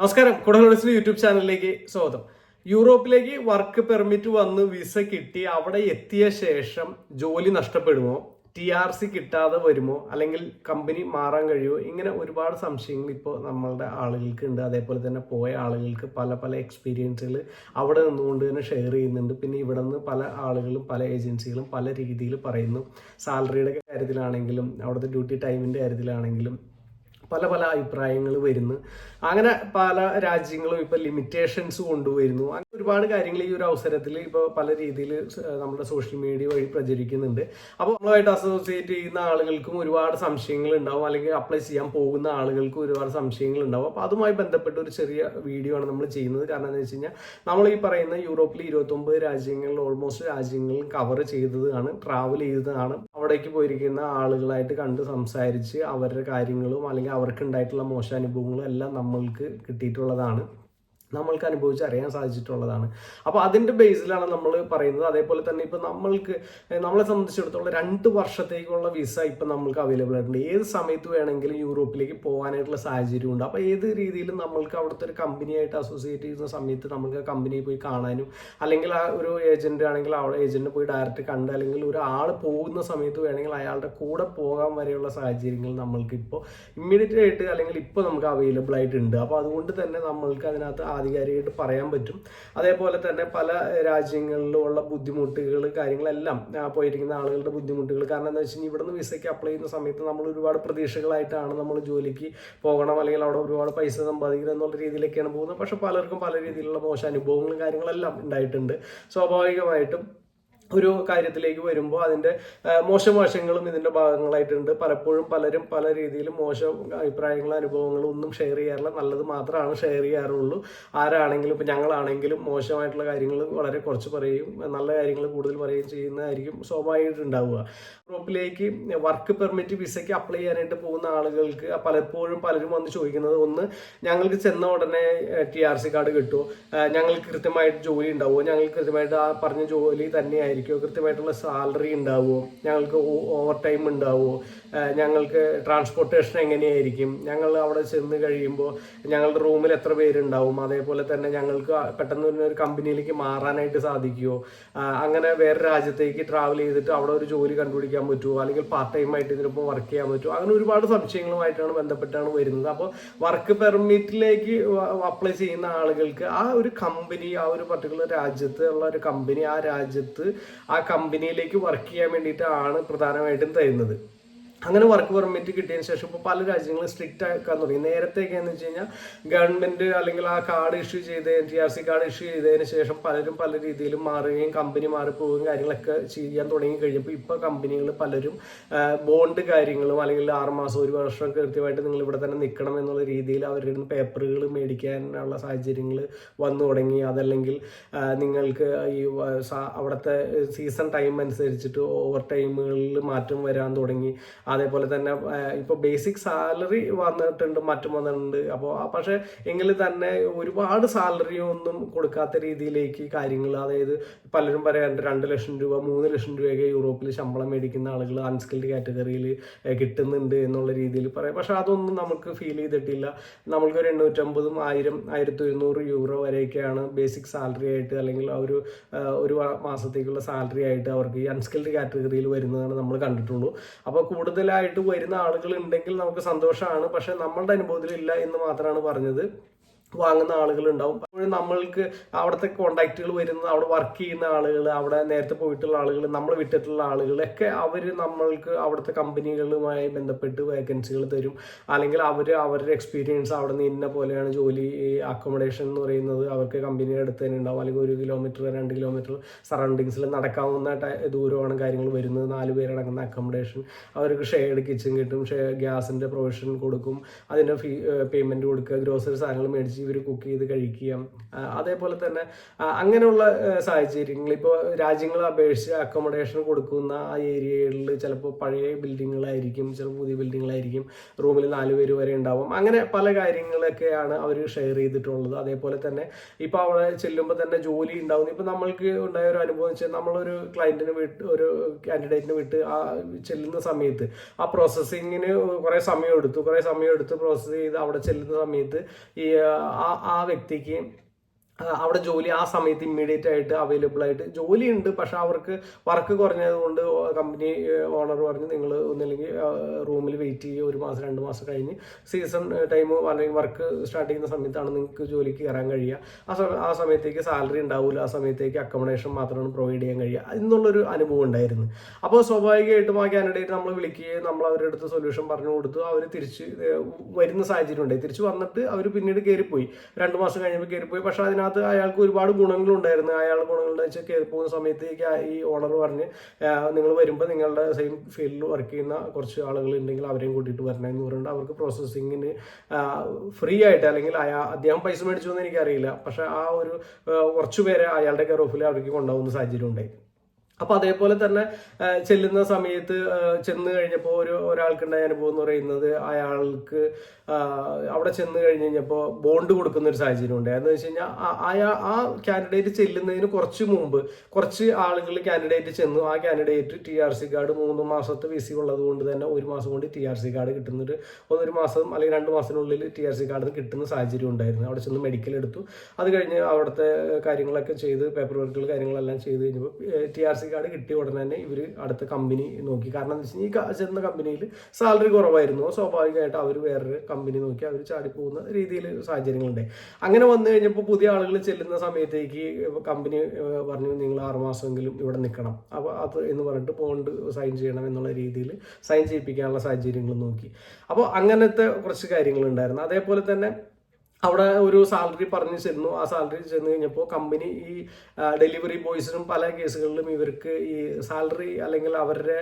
നമസ്കാരം. കുടലോടിസ് യൂട്യൂബ് ചാനലിലേക്ക് സ്വാഗതം. യൂറോപ്പിലേക്ക് വർക്ക് പെർമിറ്റ് വന്ന് വിസ കിട്ടി അവിടെ എത്തിയ ശേഷം ജോലി നഷ്ടപ്പെടുമോ? ടി ആർ സി കിട്ടാതെ വരുമോ? അല്ലെങ്കിൽ കമ്പനി മാറാൻ കഴിയുമോ? ഇങ്ങനെ ഒരുപാട് സംശയങ്ങൾ ഇപ്പോൾ നമ്മളുടെ ആളുകൾക്ക് ഉണ്ട്. അതേപോലെ തന്നെ പോയ ആളുകൾക്ക് പല പല എക്സ്പീരിയൻസുകൾ അവിടെ നിന്നുകൊണ്ട് തന്നെ ഷെയർ ചെയ്യുന്നുണ്ട്. പിന്നെ ഇവിടെ നിന്ന് പല ആളുകളും പല ഏജൻസികളും പല രീതിയിൽ പറയുന്നു. സാലറിയുടെ കാര്യത്തിലാണെങ്കിലും അവിടുത്തെ ഡ്യൂട്ടി ടൈമിന്റെ കാര്യത്തിലാണെങ്കിലും പല പല അഭിപ്രായങ്ങൾ വരുന്നു. അങ്ങനെ പല രാജ്യങ്ങളും ഇപ്പൊ ലിമിറ്റേഷൻസ് കൊണ്ടുവരുന്നു. ഒരുപാട് കാര്യങ്ങൾ ഈ ഒരു അവസരത്തിൽ ഇപ്പോൾ പല രീതിയിൽ നമ്മുടെ സോഷ്യൽ മീഡിയ വഴി പ്രചരിക്കുന്നുണ്ട്. അപ്പോൾ നമ്മളുമായിട്ട് അസോസിയേറ്റ് ചെയ്യുന്ന ആളുകൾക്കും ഒരുപാട് സംശയങ്ങൾ ഉണ്ടാവും. അല്ലെങ്കിൽ അപ്ലൈ ചെയ്യാൻ പോകുന്ന ആളുകൾക്കും ഒരുപാട് സംശയങ്ങൾ ഉണ്ടാവും. അപ്പോൾ അതുമായി ബന്ധപ്പെട്ട ഒരു ചെറിയ വീഡിയോ ആണ് നമ്മൾ ചെയ്യുന്നത്. കാരണം എന്താ വെച്ച് കഴിഞ്ഞാൽ നമ്മൾ ഈ പറയുന്ന യൂറോപ്പിലെ ഇരുപത്തൊമ്പത് രാജ്യങ്ങളിൽ ഓൾമോസ്റ്റ് രാജ്യങ്ങളിൽ കവർ ചെയ്തതാണ് ട്രാവൽ ചെയ്തതാണ്. അവിടേക്ക് പോയിരിക്കുന്ന ആളുകളായിട്ട് കണ്ട് സംസാരിച്ച് അവരുടെ കാര്യങ്ങളും അല്ലെങ്കിൽ അവർക്ക് ഉണ്ടായിട്ടുള്ള മോശം അനുഭവങ്ങളും എല്ലാം നമ്മൾക്ക് കിട്ടിയിട്ടുള്ളതാണ്. നമ്മൾക്ക് അനുഭവിച്ച് അറിയാൻ സാധിച്ചിട്ടുള്ളതാണ്. അപ്പോൾ അതിന്റെ ബേസിലാണ് നമ്മൾ പറയുന്നത്. അതേപോലെ തന്നെ ഇപ്പോൾ നമ്മൾക്ക് നമ്മളെ സംബന്ധിച്ചിടത്തോളം രണ്ട് വർഷത്തേക്കുള്ള വിസ ഇപ്പം നമ്മൾക്ക് അവൈലബിൾ ആയിട്ടുണ്ട്. ഏത് സമയത്ത് വേണമെങ്കിലും യൂറോപ്പിലേക്ക് പോകാനായിട്ടുള്ള സാഹചര്യമുണ്ട്. അപ്പോൾ ഏത് രീതിയിലും നമ്മൾക്ക് അവിടുത്തെ ഒരു കമ്പനിയായിട്ട് അസോസിയേറ്റ് ചെയ്യുന്ന സമയത്ത് നമ്മൾക്ക് ആ കമ്പനിയെ പോയി കാണാനും അല്ലെങ്കിൽ ആ ഒരു ഏജന്റ് ആണെങ്കിൽ അവിടെ ഏജന്റിനെ പോയി ഡയറക്റ്റ് കണ്ട് അല്ലെങ്കിൽ ഒരാൾ പോകുന്ന സമയത്ത് വേണമെങ്കിൽ അയാളുടെ കൂടെ പോകാൻ വരെയുള്ള സാഹചര്യങ്ങൾ നമ്മൾക്ക് ഇപ്പോൾ ഇമ്മീഡിയറ്റ് ആയിട്ട് അല്ലെങ്കിൽ ഇപ്പോൾ നമുക്ക് അവൈലബിൾ ആയിട്ടുണ്ട്. അപ്പോൾ അതുകൊണ്ട് തന്നെ നമ്മൾക്ക് അതിനകത്ത് ആധികാരികമായിട്ട് പറയാൻ പറ്റും. അതേപോലെ തന്നെ പല രാജ്യങ്ങളിലുള്ള ബുദ്ധിമുട്ടുകൾ കാര്യങ്ങളെല്ലാം പോയിരിക്കുന്ന ആളുകളുടെ ബുദ്ധിമുട്ടുകൾ കാരണം എന്താ വെച്ച് കഴിഞ്ഞാൽ ഇവിടുന്ന് വിസയ്ക്ക് അപ്ലൈ ചെയ്യുന്ന സമയത്ത് നമ്മൾ ഒരുപാട് പ്രതീക്ഷകളായിട്ടാണ് നമ്മൾ ജോലിക്ക് പോകണം അല്ലെങ്കിൽ അവിടെ ഒരുപാട് പൈസ സമ്പാദിക്കണം എന്നുള്ള രീതിയിലൊക്കെയാണ് പോകുന്നത്. പക്ഷെ പലർക്കും പല രീതിയിലുള്ള മോശം അനുഭവങ്ങളും കാര്യങ്ങളെല്ലാം ഉണ്ടായിട്ടുണ്ട്. സ്വാഭാവികമായിട്ടും ഒരു കാര്യത്തിലേക്ക് വരുമ്പോൾ അതിന്റെ ആ, മോശം വശങ്ങളും ഇതിന്റെ ഭാഗങ്ങളായിട്ടുണ്ട്. പലപ്പോഴും പലരും പല രീതിയിൽ മോശം അഭിപ്രായങ്ങളും അനുഭവങ്ങളും ഒന്നും ഷെയർ ചെയ്യാറില്ല. നല്ലത് മാത്രമാണ് ഷെയർ ചെയ്യാറുള്ളൂ. ആരാണെങ്കിലും ഇപ്പം ഞങ്ങളാണെങ്കിലും മോശമായിട്ടുള്ള കാര്യങ്ങൾ വളരെ കുറച്ച് പറയും നല്ല കാര്യങ്ങൾ കൂടുതൽ പറയുകയും ചെയ്യുന്നതായിരിക്കും സ്വാഭാവികമായിട്ട് ഉണ്ടാവുക. യൂറോപ്പിലേക്ക് വർക്ക് പെർമിറ്റ് വിസയ്ക്ക് അപ്ലൈ ചെയ്യാനായിട്ട് പോകുന്ന ആളുകൾക്ക് പലപ്പോഴും പലരും വന്ന് ചോദിക്കുന്നത് ഒന്ന് ഞങ്ങൾക്ക് ചെന്ന ഉടനെ ടി ആർ സി കാർഡ് കിട്ടുമോ? ഞങ്ങൾക്ക് കൃത്യമായിട്ട് ജോലി ഉണ്ടാവുമോ? ഞങ്ങൾക്ക് കൃത്യമായിട്ട് ആ പറഞ്ഞ ജോലി തന്നെയായിരിക്കുമോ കൃത്യമായിട്ടുള്ള സാലറി ഉണ്ടാവുമോ? ഞങ്ങൾക്ക് ഓവർ ടൈം ഉണ്ടാവുമോ? ഞങ്ങൾക്ക് ട്രാൻസ്പോർട്ടേഷൻ എങ്ങനെയായിരിക്കും? ഞങ്ങൾ അവിടെ ചെന്ന് കഴിയുമ്പോൾ ഞങ്ങളുടെ റൂമിൽ എത്ര പേരുണ്ടാവും? അതേപോലെ തന്നെ ഞങ്ങൾക്ക് പെട്ടെന്ന് തന്നെ ഒരു കമ്പനിയിലേക്ക് മാറാനായിട്ട് സാധിക്കുമോ അങ്ങനെ വേറെ രാജ്യത്തേക്ക് ട്രാവൽ ചെയ്തിട്ട് അവിടെ ഒരു ജോലി കണ്ടുപിടിക്കാൻ പറ്റുമോ അല്ലെങ്കിൽ പാർട്ട് ടൈം ആയിട്ട് ഇതിനൊപ്പം വർക്ക് ചെയ്യാൻ പറ്റുമോ അങ്ങനെ ഒരുപാട് സംശയങ്ങളുമായിട്ടാണ് ബന്ധപ്പെട്ടാണ് വരുന്നത്. അപ്പോൾ വർക്ക് പെർമിറ്റിലേക്ക് അപ്ലൈ ചെയ്യുന്ന ആളുകൾക്ക് ആ ഒരു കമ്പനി ആ ഒരു പർട്ടിക്കുലർ രാജ്യത്ത് ഉള്ള ഒരു കമ്പനി ആ രാജ്യത്ത് ആ കമ്പനിയിലേക്ക് വർക്ക് ചെയ്യാൻ വേണ്ടിയിട്ടാണ് പ്രധാനമായിട്ടും തരുന്നത്. അങ്ങനെ വർക്ക് പെർമിറ്റ് കിട്ടിയതിന് ശേഷം ഇപ്പോൾ പല രാജ്യങ്ങളും സ്ട്രിക്റ്റ് ആക്കാൻ തുടങ്ങി. നേരത്തെയൊക്കെ എന്ന് വെച്ച് കഴിഞ്ഞാൽ ഗവൺമെന്റ് അല്ലെങ്കിൽ ആ കാർഡ് ഇഷ്യൂ ചെയ്ത് T R C card issue ചെയ്തതിന് ശേഷം പലരും പല രീതിയിലും മാറുകയും കമ്പനി മാറിപ്പോവുകയും കാര്യങ്ങളൊക്കെ ചെയ്യാൻ തുടങ്ങി കഴിഞ്ഞപ്പോൾ ഇപ്പോൾ കമ്പനികൾ പലരും ബോണ്ട് കാര്യങ്ങളും അല്ലെങ്കിൽ ആറ് മാസം ഒരു വർഷം കൃത്യമായിട്ട് നിങ്ങൾ ഇവിടെ തന്നെ നിൽക്കണം എന്നുള്ള രീതിയിൽ അവരുടെ നിന്ന് പേപ്പറുകൾ മേടിക്കാനുള്ള സാഹചര്യങ്ങൾ വന്നു തുടങ്ങി. അതല്ലെങ്കിൽ നിങ്ങൾക്ക് ഈ അവിടുത്തെ സീസൺ ടൈം അനുസരിച്ചിട്ട് ഓവർ ടൈമുകളിൽ മാറ്റം വരാൻ തുടങ്ങി. അതേപോലെ തന്നെ ഇപ്പോൾ ബേസിക് സാലറി വന്നിട്ടുണ്ട് മറ്റും വന്നിട്ടുണ്ട്. അപ്പോൾ പക്ഷേ എങ്കിൽ തന്നെ ഒരുപാട് സാലറി ഒന്നും കൊടുക്കാത്ത രീതിയിലേക്ക് കാര്യങ്ങൾ അതായത് പലരും പറയാറുണ്ട് രണ്ട് ലക്ഷം രൂപ മൂന്ന് ലക്ഷം രൂപയൊക്കെ യൂറോപ്പിൽ ശമ്പളം മേടിക്കുന്ന ആളുകൾ അൺസ്കിൽഡ് കാറ്റഗറിയിൽ കിട്ടുന്നുണ്ട് എന്നുള്ള രീതിയിൽ പറയാം. പക്ഷെ അതൊന്നും നമുക്ക് ഫീൽ ചെയ്തിട്ടില്ല. നമ്മൾക്ക് ഒരു എണ്ണൂറ്റമ്പതും ആയിരം ആയിരത്തി ഒരുന്നൂറ് യൂറോ വരെയൊക്കെയാണ് ബേസിക് സാലറി ആയിട്ട് അല്ലെങ്കിൽ ആ ഒരു ഒരു മാസത്തേക്കുള്ള സാലറി ആയിട്ട് അവർക്ക് ഈ അൺസ്കിൽഡ് കാറ്റഗറിയിൽ വരുന്നതാണ് നമ്മൾ കണ്ടിട്ടുള്ളൂ. അപ്പോൾ കൂടുതലായിട്ട് വരുന്ന ആളുകൾ ഉണ്ടെങ്കിൽ നമുക്ക് സന്തോഷമാണ്. പക്ഷെ നമ്മളുടെ അനുഭവത്തിൽ ഇല്ല എന്ന് മാത്രമാണ് പറഞ്ഞത്. വാങ്ങുന്ന ആളുകളുണ്ടാവും. അപ്പോഴും നമ്മൾക്ക് അവിടുത്തെ കോണ്ടാക്റ്റുകൾ വരുന്ന അവിടെ വർക്ക് ചെയ്യുന്ന ആളുകൾ അവിടെ നേരത്തെ പോയിട്ടുള്ള ആളുകൾ നമ്മൾ വിട്ടിട്ടുള്ള ആളുകളൊക്കെ അവർ നമ്മൾക്ക് അവിടുത്തെ കമ്പനികളുമായി ബന്ധപ്പെട്ട് വേക്കൻസികൾ തരും. അല്ലെങ്കിൽ അവർ അവരുടെ എക്സ്പീരിയൻസ് അവിടെ നിന്ന് ഇന്ന പോലെയാണ് ജോലി അക്കോമഡേഷൻ എന്ന് പറയുന്നത് അവർക്ക് കമ്പനിയുടെ അടുത്ത് തന്നെ ഉണ്ടാവും. അല്ലെങ്കിൽ ഒരു കിലോമീറ്റർ രണ്ട് കിലോമീറ്റർ സറൗണ്ടിങ്സിൽ നടക്കാവുന്ന ദൂരമാണ് കാര്യങ്ങൾ വരുന്നത്. നാല് പേരടങ്ങുന്ന അക്കോമഡേഷൻ അവർക്ക് ഷെയർഡ് കിച്ചൺ കിട്ടും ഷെയർ ഗ്യാസിന്റെ പ്രൊവിഷൻ കൊടുക്കും. അതിന്റെ ഫീ പേയ്മെന്റ് കൊടുക്കുക. ഗ്രോസറി സാധനങ്ങൾ മേടിച്ച് ഇവർ കുക്ക് ചെയ്ത് കഴിക്കുക അതേപോലെ തന്നെ അങ്ങനെയുള്ള സാഹചര്യങ്ങൾ. ഇപ്പോൾ രാജ്യങ്ങളെ അപേക്ഷിച്ച് അക്കോമഡേഷൻ കൊടുക്കുന്ന ആ ഏരിയകളിൽ ചിലപ്പോൾ പഴയ ബിൽഡിങ്ങുകളായിരിക്കും ചിലപ്പോൾ പുതിയ ബിൽഡിങ്ങുകളായിരിക്കും റൂമിൽ നാല് പേര് വരെ ഉണ്ടാവും. അങ്ങനെ പല കാര്യങ്ങളൊക്കെയാണ് അവർ ഷെയർ ചെയ്തിട്ടുള്ളത്. അതേപോലെ തന്നെ ഇപ്പോൾ അവിടെ ചെല്ലുമ്പോൾ തന്നെ ജോലി ഉണ്ടാവുന്നു ഇപ്പോൾ നമ്മൾക്ക് ഉണ്ടായ ഒരു അനുഭവം വെച്ചാൽ നമ്മളൊരു ക്ലയന്റിന് വിട്ട് ഒരു കാൻഡിഡേറ്റിന് വിട്ട് ആ ചെല്ലുന്ന സമയത്ത് ആ പ്രോസസ്സിങ്ങിന് കുറേ സമയം എടുത്തു കുറേ സമയം എടുത്ത് പ്രോസസ്സ് ചെയ്ത് അവിടെ ചെല്ലുന്ന സമയത്ത് ഈ ആ, ആ വ്യക്തിക്ക് അവിടെ ജോലി ആ സമയത്ത് ഇമ്മീഡിയറ്റ് ആയിട്ട് അവൈലബിൾ ആയിട്ട് ജോലി ഉണ്ട് പക്ഷെ അവർക്ക് വർക്ക് കുറഞ്ഞതുകൊണ്ട് കമ്പനി ഓണർ പറഞ്ഞ് നിങ്ങൾ ഒന്നില്ലെങ്കിൽ റൂമിൽ വെയിറ്റ് ചെയ്യുക ഒരു മാസം രണ്ട് മാസം കഴിഞ്ഞ് സീസൺ ടൈം അല്ലെങ്കിൽ വർക്ക് സ്റ്റാർട്ട് ചെയ്യുന്ന സമയത്താണ് നിങ്ങൾക്ക് ജോലിക്ക് കയറാൻ കഴിയുക. ആ ആ സമയത്തേക്ക് സാലറി ഉണ്ടാവില്ല ആ സമയത്തേക്ക് അക്കോമഡേഷൻ മാത്രമാണ് പ്രൊവൈഡ് ചെയ്യാൻ കഴിയുക. എന്നുള്ളൊരു അനുഭവം ഉണ്ടായിരുന്നു. അപ്പോൾ സ്വാഭാവികമായിട്ടും ആ കാൻഡിഡേറ്റ് നമ്മൾ വിളിക്കുകയും നമ്മൾ അവരുടെ അടുത്ത് സൊല്യൂഷൻ പറഞ്ഞു കൊടുത്തു. അവർ തിരിച്ച് വരുന്ന സാഹചര്യം ഉണ്ടായി. തിരിച്ച് വന്നിട്ട് അവർ പിന്നീട് കയറിപ്പോയി രണ്ട് മാസം കഴിഞ്ഞപ്പോൾ കയറിപ്പോയി പക്ഷേ അതിനകത്ത് അയാൾക്ക് ഒരുപാട് ഗുണങ്ങളുണ്ടായിരുന്നു. അയാളുടെ ഗുണങ്ങളെന്ന് വെച്ചാൽ കയറി പോകുന്ന സമയത്തേക്ക് ഈ ഓണർ പറഞ്ഞ് നിങ്ങൾ വരുമ്പോൾ നിങ്ങളുടെ സെയിം ഫീൽഡിൽ വർക്ക് ചെയ്യുന്ന കുറച്ച് ആളുകൾ ഉണ്ടെങ്കിൽ അവരെയും കൂട്ടിയിട്ട് വരണം എന്ന് പറഞ്ഞിട്ട് അവർക്ക് പ്രോസസ്സിങ്ങിന് ഫ്രീ ആയിട്ട് അല്ലെങ്കിൽ അയാൾ അദ്ദേഹം പൈസ മേടിച്ചു എന്ന് എനിക്കറിയില്ല. പക്ഷേ ആ ഒരു കുറച്ച് പേരെ അയാളുടെ കെയർ ഓഫിൽ അവർക്ക് കൊണ്ടുപോകുന്ന സാഹചര്യം ഉണ്ടായി. അപ്പൊ അതേപോലെ തന്നെ ചെല്ലുന്ന സമയത്ത് ചെന്ന് കഴിഞ്ഞപ്പോൾ ഒരു ഒരാൾക്കുണ്ടായ അനുഭവം എന്ന് പറയുന്നത് അയാൾക്ക് അവിടെ ചെന്ന് കഴിഞ്ഞ് കഴിഞ്ഞപ്പോൾ ബോണ്ട് കൊടുക്കുന്ന ഒരു സാഹചര്യം ഉണ്ട് എന്ന് വെച്ച് കഴിഞ്ഞാൽ അയാ ആ കാൻഡിഡേറ്റ് ചെല്ലുന്നതിന് കുറച്ച് മുമ്പ് കുറച്ച് ആളുകൾ കാൻഡിഡേറ്റ് ചെന്നു. ആ candidate T R C card മൂന്ന് മാസത്തെ വിസി ഉള്ളത് കൊണ്ട് തന്നെ ഒരു മാസം കൊണ്ട് ടി ആർ സി കാർഡ് കിട്ടുന്നൊരു ഒരു മാസം അല്ലെങ്കിൽ രണ്ട് മാസത്തിനുള്ളിൽ ടി ആർ സി കാർഡ് കിട്ടുന്ന സാഹചര്യം ഉണ്ടായിരുന്നു. അവിടെ ചെന്ന് മെഡിക്കൽ എടുത്തു. അത് കഴിഞ്ഞ് അവിടുത്തെ കാര്യങ്ങളൊക്കെ ചെയ്ത് പേപ്പർ വർക്കുകൾ കാര്യങ്ങളെല്ലാം ചെയ്ത് കഴിഞ്ഞപ്പോൾ ടി ആർ സി കാർഡ് കിട്ടിയ ഉടനെ തന്നെ ഇവർ അടുത്ത കമ്പനി നോക്കി. കാരണം എന്താ വെച്ചാൽ ഈ ചെന്ന കമ്പനിയിൽ സാലറി കുറവായിരുന്നു. സ്വാഭാവികമായിട്ട് അവർ വേറൊരു കമ്പനി നോക്കി അവർ ചാടിപ്പോകുന്ന രീതിയിൽ സാഹചര്യങ്ങളുണ്ട്. അങ്ങനെ വന്നു കഴിഞ്ഞപ്പോൾ പുതിയ ആളുകൾ ചെല്ലുന്ന സമയത്തേക്ക് കമ്പനി പറഞ്ഞു നിങ്ങൾ ആറുമാസമെങ്കിലും ഇവിടെ നിൽക്കണം. അപ്പോൾ അത് എന്ന് പറഞ്ഞിട്ട് പോണ്ട് സൈൻ ചെയ്യണം എന്നുള്ള രീതിയിൽ സൈൻ ചെയ്യിപ്പിക്കാനുള്ള സാഹചര്യങ്ങൾ നോക്കി. അപ്പോൾ അങ്ങനത്തെ കുറച്ച് കാര്യങ്ങളുണ്ടായിരുന്നു. അതേപോലെ തന്നെ അവിടെ ഒരു സാലറി പറഞ്ഞ് ചെന്നു. ആ സാലറി ചെന്ന് കഴിഞ്ഞപ്പോൾ കമ്പനി ഈ ഡെലിവറി ബോയ്സിനും പല കേസുകളിലും ഇവർക്ക് ഈ സാലറി അല്ലെങ്കിൽ അവരുടെ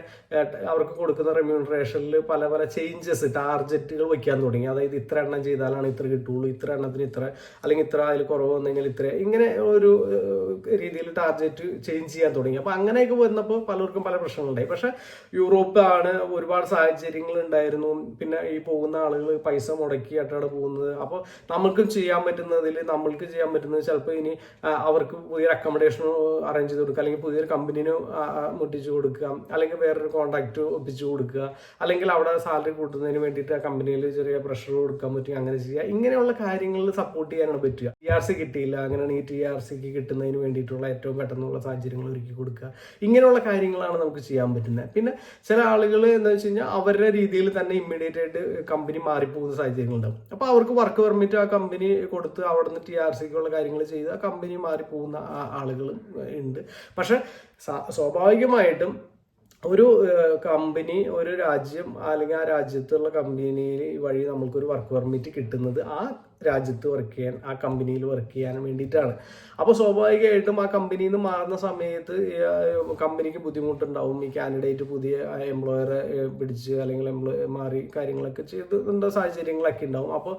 അവർക്ക് കൊടുക്കുന്ന റെമ്യൂണറേഷനിൽ പല പല ചേഞ്ചസ് ടാർജറ്റുകൾ വയ്ക്കാൻ തുടങ്ങി. അതായത് ഇത്ര എണ്ണം ചെയ്താലാണ് ഇത്ര കിട്ടുള്ളൂ ഇത്ര എണ്ണത്തിന് ഇത്ര അല്ലെങ്കിൽ ഇത്ര അതിൽ കുറവ് വന്നെങ്കിൽ ഇത്ര. ഇങ്ങനെ ഒരു രീതിയിൽ ടാർജറ്റ് ചേഞ്ച് ചെയ്യാൻ തുടങ്ങി. അപ്പോൾ അങ്ങനെയൊക്കെ വന്നപ്പോൾ പലർക്കും പല പ്രശ്നങ്ങളുണ്ടായി. പക്ഷേ യൂറോപ്പാണ് ഒരുപാട് സാഹചര്യങ്ങൾ ഉണ്ടായിരുന്നു. പിന്നെ ഈ പോകുന്ന ആളുകൾ പൈസ മുടക്കിയിട്ടാണ് പോകുന്നത്. അപ്പോൾ നമ്മൾക്കും ചെയ്യാൻ പറ്റുന്നതിൽ നമ്മൾക്ക് ചെയ്യാൻ പറ്റുന്നത് ചിലപ്പോൾ ഇനി അവർക്ക് പുതിയൊരു അക്കോമഡേഷൻ അറേഞ്ച് ചെയ്ത് കൊടുക്കുക. അല്ലെങ്കിൽ പുതിയൊരു കമ്പനിന് മുട്ടിച്ചു കൊടുക്കുക. അല്ലെങ്കിൽ വേറൊരു കോൺട്രാക്ട് ഒപ്പിച്ചു കൊടുക്കുക. അല്ലെങ്കിൽ അവിടെ സാലറി കൂട്ടുന്നതിന് വേണ്ടിയിട്ട് ആ കമ്പനിയിൽ ചെറിയ പ്രഷർ കൊടുക്കാൻ പറ്റുക. അങ്ങനെ ചെയ്യുക. ഇങ്ങനെയുള്ള കാര്യങ്ങളിൽ സപ്പോർട്ട് ചെയ്യാനാണ് പറ്റുക. ടി ആർ സി കിട്ടിയില്ല. അങ്ങനെയാണ് ഈ ടി ആർ സിക്ക് കിട്ടുന്നതിന് വേണ്ടിയിട്ടുള്ള ഏറ്റവും പെട്ടെന്നുള്ള സാഹചര്യങ്ങൾ ഒരുക്കി കൊടുക്കുക. ഇങ്ങനെയുള്ള കാര്യങ്ങളാണ് നമുക്ക് ചെയ്യാൻ പറ്റുന്നത്. പിന്നെ ചില ആളുകൾ എന്താ വെച്ച് കഴിഞ്ഞാൽ അവരുടെ രീതിയിൽ തന്നെ ഇമ്മീഡിയറ്റ് ആയിട്ട് കമ്പനി മാറിപ്പോകുന്ന സാഹചര്യങ്ങളുണ്ടാവും അപ്പോൾ അവർക്ക് വർക്ക് പെർമിറ്റ് ആ കമ്പനി കൊടുത്ത് അവിടെ നിന്ന് ടി ആർ സിക്കുള്ള കാര്യങ്ങൾ ചെയ്ത് ആ കമ്പനി മാറിപ്പോകുന്ന ആളുകളും ഉണ്ട് പക്ഷെ സ്വാഭാവികമായിട്ടും ഒരു കമ്പനി ഒരു രാജ്യം അല്ലെങ്കിൽ ആ രാജ്യത്തുള്ള കമ്പനി വഴി നമുക്കൊരു വർക്ക് പെർമിറ്റ് കിട്ടുന്നത് ആ രാജ്യത്ത് വർക്ക് ചെയ്യാൻ ആ കമ്പനിയിൽ വർക്ക് ചെയ്യാൻ വേണ്ടിയിട്ടാണ്. അപ്പോൾ സ്വാഭാവികമായിട്ടും ആ കമ്പനിയിൽ നിന്ന് മാറുന്ന സമയത്ത് കമ്പനിക്ക് ബുദ്ധിമുട്ടുണ്ടാവും. ഈ കാൻഡിഡേറ്റ് പുതിയ എംപ്ലോയറെ പിടിച്ച് അല്ലെങ്കിൽ എംപ്ലോയ മാറി കാര്യങ്ങളൊക്കെ ചെയ്തിട്ടുള്ള സാഹചര്യങ്ങളൊക്കെ ഉണ്ടാവും. അപ്പോൾ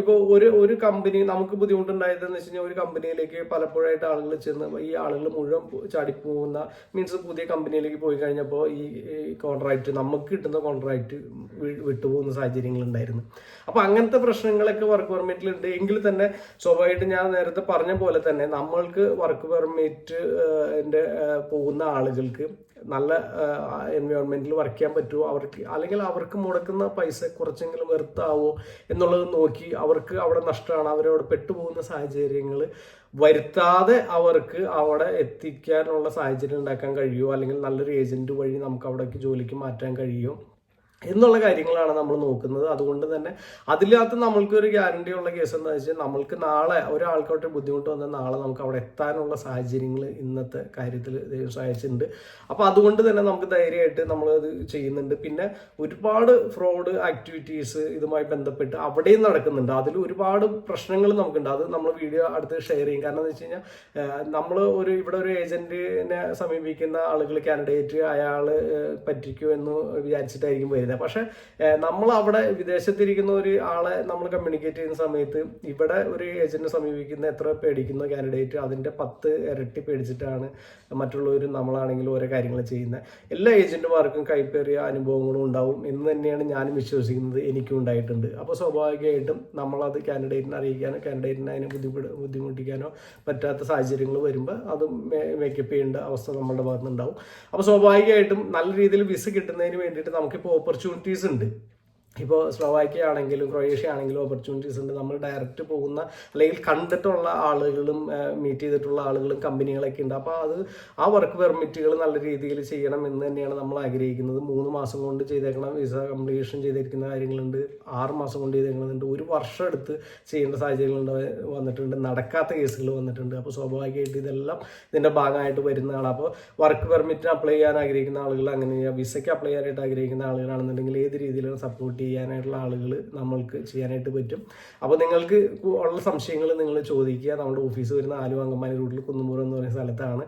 ഇപ്പോൾ ഒരു ഒരു കമ്പനി നമുക്ക് ബുദ്ധിമുട്ടുണ്ടായതെന്ന് വെച്ച് കഴിഞ്ഞാൽ ഒരു കമ്പനിയിലേക്ക് പലപ്പോഴായിട്ട് ആളുകൾ ചെന്ന് ഈ ആളുകൾ മുഴുവൻ ചാടിപ്പോകുന്ന മീൻസ് പുതിയ കമ്പനിയിലേക്ക് പോയി കഴിഞ്ഞപ്പോൾ ഈ കോൺട്രാക്റ്റ് നമുക്ക് കിട്ടുന്ന കോൺട്രാക്റ്റ് വിട്ടുപോകുന്ന സാഹചര്യങ്ങളുണ്ടായിരുന്നു. അപ്പോൾ അങ്ങനത്തെ പ്രശ്നങ്ങളൊക്കെ വർക്ക് പെർമിറ്റിലുണ്ട് എങ്കിൽ തന്നെ സ്വാഭാവികമായിട്ട് ഞാൻ നേരത്തെ പറഞ്ഞ പോലെ തന്നെ നമ്മൾക്ക് വർക്ക് പെർമിറ്റ് എന്റെ പോകുന്ന ആളുകൾക്ക് നല്ല എൻവയോൺമെന്റിൽ വർക്ക് ചെയ്യാൻ പറ്റുമോ അവർക്ക് അല്ലെങ്കിൽ അവർക്ക് മുടക്കുന്ന പൈസ കുറച്ചെങ്കിലും വെറുത്താവോ എന്നുള്ളത് നോക്കി അവർക്ക് അവിടെ നഷ്ടമാണ്. അവരവിടെ പെട്ടുപോകുന്ന സാഹചര്യങ്ങൾ വരുത്താതെ അവർക്ക് അവിടെ എത്തിക്കാനുള്ള സാഹചര്യം ഉണ്ടാക്കാൻ കഴിയുമോ? അല്ലെങ്കിൽ നല്ലൊരു ഏജന്റ് വഴി നമുക്ക് അവിടേക്ക് ജോലിക്ക് മാറ്റാൻ കഴിയുമോ? എന്നുള്ള കാര്യങ്ങളാണ് നമ്മൾ നോക്കുന്നത്. അതുകൊണ്ട് തന്നെ അതിനകത്ത് നമ്മൾക്ക് ഒരു ഗ്യാരണ്ടി ഉള്ള കേസ് എന്താ വെച്ചാൽ നമ്മൾക്ക് നാളെ ഒരാൾക്കോട്ടെ ബുദ്ധിമുട്ട് വന്നാൽ നാളെ നമുക്ക് അവിടെ എത്താനുള്ള സാഹചര്യങ്ങൾ ഇന്നത്തെ കാര്യത്തിൽ ദൈവം സഹായിച്ചിട്ടുണ്ട് അപ്പോൾ അതുകൊണ്ട് തന്നെ നമുക്ക് ധൈര്യമായിട്ട് നമ്മൾ അത് ചെയ്യുന്നുണ്ട്. പിന്നെ ഒരുപാട് ഫ്രോഡ് ആക്ടിവിറ്റീസ് ഇതുമായി ബന്ധപ്പെട്ട് അവിടെയും നടക്കുന്നുണ്ട്. അതിൽ ഒരുപാട് പ്രശ്നങ്ങൾ നമുക്കുണ്ട്. അത് നമ്മൾ വീഡിയോ അടുത്ത് ഷെയർ ചെയ്യും. കാരണം എന്ന് വെച്ച് കഴിഞ്ഞാൽ നമ്മൾ ഒരു ഇവിടെ ഒരു ഏജന്റിനെ സമീപിക്കുന്ന ആളുകൾ കാൻഡിഡേറ്റ് അയാൾ പറ്റിക്കോ എന്ന് വിചാരിച്ചിട്ടായിരിക്കും വരുന്നത് പക്ഷെ നമ്മൾ അവിടെ വിദേശത്തിരിക്കുന്ന ഒരു ആളെ നമ്മൾ കമ്മ്യൂണിക്കേറ്റ് ചെയ്യുന്ന സമയത്ത് ഇവിടെ ഒരു ഏജന്റിനെ സമീപിക്കുന്ന എത്ര പേടിക്കുന്ന കാൻഡിഡേറ്റ് അതിന്റെ പത്ത് ഇരട്ടി പേടിച്ചിട്ടാണ് മറ്റുള്ളവർ നമ്മളാണെങ്കിലും ഓരോ കാര്യങ്ങൾ ചെയ്യുന്നത്. എല്ലാ ഏജന്റുമാർക്കും കൈപ്പേറിയ അനുഭവങ്ങളും ഉണ്ടാവും എന്ന് തന്നെയാണ് ഞാനും വിശ്വസിക്കുന്നത് എനിക്കും ഉണ്ടായിട്ടുണ്ട്. അപ്പോൾ സ്വാഭാവികമായിട്ടും നമ്മളത് കാൻഡിഡേറ്റിനെ അറിയിക്കാനോ കാൻഡിഡേറ്റിനെ അതിനെ ബുദ്ധിമുട്ട് ബുദ്ധിമുട്ടിക്കാനോ പറ്റാത്ത സാഹചര്യങ്ങൾ വരുമ്പോൾ അത് മേക്കപ്പ് ചെയ്യേണ്ട അവസ്ഥ നമ്മുടെ ഭാഗത്തുനിന്നുണ്ടാവും. അപ്പോൾ സ്വാഭാവികമായിട്ടും നല്ല രീതിയിൽ വിസ കിട്ടുന്നതിന് വേണ്ടിയിട്ട് നമുക്കിപ്പോൾ ഓപ്പർച്യൂണിറ്റീസ് ഉണ്ട്. ഇപ്പോൾ സ്ലോവാക്യ ആണെങ്കിലും ക്രൊയേഷ്യ ആണെങ്കിലും ഓപ്പർച്യൂണിറ്റീസ് ഉണ്ട്. നമ്മൾ ഡയറക്റ്റ് പോകുന്ന അല്ലെങ്കിൽ കണ്ടിട്ടുള്ള ആളുകളും മീറ്റ് ചെയ്തിട്ടുള്ള ആളുകളും കമ്പനികളൊക്കെ ഉണ്ട്. അപ്പോൾ അത് ആ വർക്ക് പെർമിറ്റുകൾ നല്ല രീതിയിൽ ചെയ്യണം എന്ന് തന്നെയാണ് നമ്മൾ ആഗ്രഹിക്കുന്നത്. മൂന്ന് മാസം കൊണ്ട് ചെയ്തേക്കണം വിസ കംപ്ലീഷൻ ചെയ്തിരിക്കുന്ന കാര്യങ്ങളുണ്ട്. ആറ് മാസം കൊണ്ട് ചെയ്തേക്കുന്നുണ്ട് ഒരു വർഷം എടുത്ത് ചെയ്യേണ്ട സാഹചര്യങ്ങളുണ്ട് വന്നിട്ടുണ്ട്. നടക്കാത്ത കേസുകൾ വന്നിട്ടുണ്ട്. അപ്പോൾ സ്വാഭാവികമായിട്ട് ഇതെല്ലാം ഇതിന്റെ ഭാഗമായിട്ട് വരുന്നതാണ്. അപ്പോൾ വർക്ക് പെർമിറ്റിന് അപ്ലൈ ചെയ്യാൻ ആഗ്രഹിക്കുന്ന ആളുകൾ അങ്ങനെ വിസയ്ക്ക് അപ്ലൈ ചെയ്യാനായിട്ട് ആഗ്രഹിക്കുന്ന ആളുകളാണെന്നുണ്ടെങ്കിൽ ഏത് രീതിയിലാണ് സപ്പോർട്ട് ചെയ്യാനായിട്ടുള്ള ആളുകൾ നമ്മൾക്ക് ചെയ്യാനായിട്ട് പറ്റും. അപ്പോൾ നിങ്ങൾക്ക് ഉള്ള സംശയങ്ങൾ നിങ്ങൾ ചോദിക്കുക. നമ്മുടെ ഓഫീസ് വരുന്ന ആലുവ അങ്കമാലി റൂട്ടിൽ കുന്നുമ്പൂർ എന്ന് പറയുന്ന സ്ഥലത്താണ്.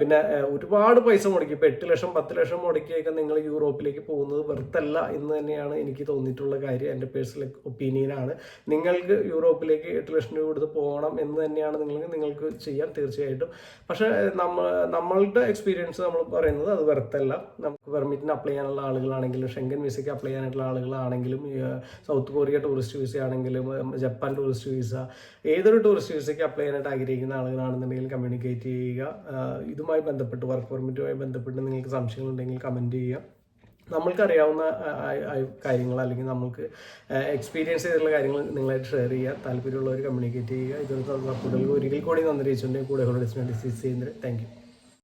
പിന്നെ ഒരുപാട് പൈസ മുടക്കി. ഇപ്പോൾ എട്ട് ലക്ഷം പത്ത് ലക്ഷം മുടക്കിയൊക്കെ നിങ്ങൾ യൂറോപ്പിലേക്ക് പോകുന്നത് വെറുത്തല്ല എന്ന് തന്നെയാണ് എനിക്ക് തോന്നിയിട്ടുള്ള കാര്യം. എന്റെ പേഴ്സണൽ ഒപ്പീനിയനാണ് നിങ്ങൾക്ക് യൂറോപ്പിലേക്ക് എട്ട് ലക്ഷം രൂപ കൊടുത്ത് പോകണം എന്ന് തന്നെയാണ് നിങ്ങൾക്ക് നിങ്ങൾക്ക് ചെയ്യാം തീർച്ചയായിട്ടും. പക്ഷേ നമ്മൾ നമ്മളുടെ എക്സ്പീരിയൻസ് നമ്മൾ പറയുന്നത് അത് വെറുത്തല്ല. നമുക്ക് പെർമിറ്റിന് അപ്ലൈ ചെയ്യാനുള്ള ആളുകളാണെങ്കിലും ഷെങ്കൻ വിസയ്ക്ക് അപ്ലൈ ചെയ്യാനായിട്ടുള്ള ആളുകളാണെങ്കിലും ഈ, സൗത്ത് കൊറിയ ടൂറിസ്റ്റ് വിസ ആണെങ്കിലും ജപ്പാൻ ടൂറിസ്റ്റ് വിസ ഏതൊരു ടൂറിസ്റ്റ് വിസയ്ക്ക് അപ്ലൈ ചെയ്യാനായിട്ട് ആഗ്രഹിക്കുന്ന ആളുകളാണെന്നുണ്ടെങ്കിൽ കമ്മ്യൂണിക്കേറ്റ് ചെയ്യുക. ഇതുമായി ബന്ധപ്പെട്ട് വർക്ക് പെർമിറ്റുമായി ബന്ധപ്പെട്ട് നിങ്ങൾക്ക് സംശയങ്ങളുണ്ടെങ്കിൽ കമന്റ് ചെയ്യുക. നമ്മൾക്കറിയാവുന്ന കാര്യങ്ങൾ അല്ലെങ്കിൽ നമുക്ക് എക്സ്പീരിയൻസ് ചെയ്തിട്ടുള്ള കാര്യങ്ങൾ നിങ്ങളായിട്ട് ഷെയർ ചെയ്യുക. താല്പര്യമുള്ളവർ കമ്മ്യൂണിക്കേറ്റ് ചെയ്യുക. ഇതൊരു സപ്പോർട്ടുകൾ ഒരിക്കൽ കൂടി നന്ദി അറിയിച്ചുകൊണ്ട് കൂടെ ഡിസ്കസ് ചെയ്യുന്നത് താങ്ക് യു